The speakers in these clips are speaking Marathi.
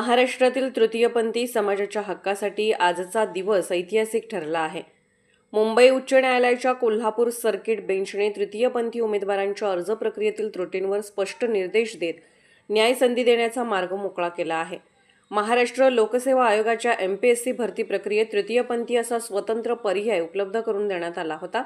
महाराष्ट्रातील तृतीयपंथी समाजाच्या हक्कासाठी आजचा दिवस ऐतिहासिक ठरला आहे. मुंबई उच्च न्यायालयाच्या कोल्हापूर सर्किट बेंचने तृतीयपंथी उमेदवारांच्या अर्ज प्रक्रियेतील त्रुटींवर स्पष्ट निर्देश देत न्याय संधी देण्याचा मार्ग मोकळा केला आहे. महाराष्ट्र लोकसेवा आयोगाच्या एम पी एस सी भरती प्रक्रियेत तृतीयपंथी असा स्वतंत्र पर्याय उपलब्ध करून देण्यात आला होता.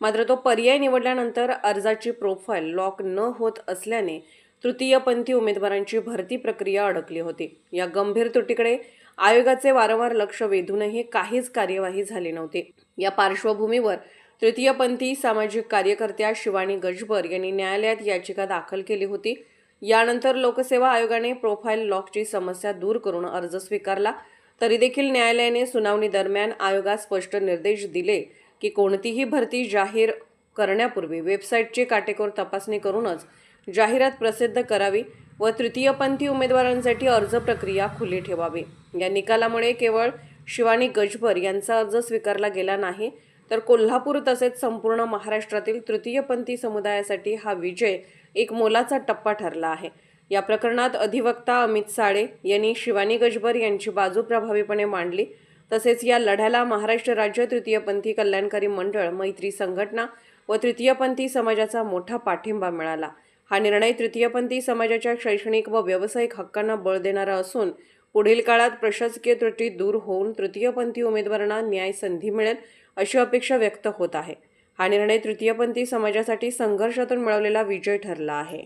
मात्र तो पर्याय निवडल्यानंतर अर्जाची प्रोफाईल लॉक न होत असल्याने तृतीयपंथी उमेदवारांची भरती प्रक्रिया अडकली होती. या गंभीर त्रुटीकडे आयोगाचे वारंवार लक्ष वेधूनही काहीच कार्यवाही झाली नव्हती. या पार्श्वभूमीवर तृतीयपंथी सामाजिक कार्यकर्त्या शिवानी गजबर यांनी न्यायालयात याचिका दाखल केली होती. यानंतर लोकसेवा आयोगाने प्रोफाईल लॉकची समस्या दूर करून अर्ज स्वीकारला. तरी देखील न्यायालयाने सुनावणी दरम्यान आयोगास स्पष्ट निर्देश दिले की कोणतीही भरती जाहीर करण्यापूर्वी वेबसाईटची काटेकोर तपासणी करूनच जाहिरात प्रसिद्ध करावी व तृतीयपंथी उमेदवारांसाठी अर्ज प्रक्रिया खुली ठेवावी. या निकालामुळे केवळ शिवानी गजबर यांचा अर्ज स्वीकारला गेला नाही तर कोल्हापूर तसेच संपूर्ण महाराष्ट्रातील तृतीयपंथी समुदायासाठी हा विजय एक मोलाचा टप्पा ठरला आहे. या प्रकरणात अधिवक्ता अमित साळे यांनी शिवानी गजबर यांची बाजू प्रभावीपणे मांडली. तसेच या लढ्याला महाराष्ट्र राज्य तृतीयपंथी कल्याणकारी मंडळ मैत्री संघटना व तृतीयपंथी समाजाचा मोठा पाठिंबा मिळाला. हा निर्णय तृतीयपंथी समाजाच्या शैक्षणिक व व्यावसायिक हक्कांना बळ देणारा असून पुढील काळात प्रशासकीय त्रुटी दूर होऊन तृतीयपंथी उमेदवारांना न्याय संधी मिळेल अशी अपेक्षा व्यक्त होत आहे. हा निर्णय तृतीयपंथी समाजासाठी संघर्षातून मिळवलेला विजय ठरला आहे.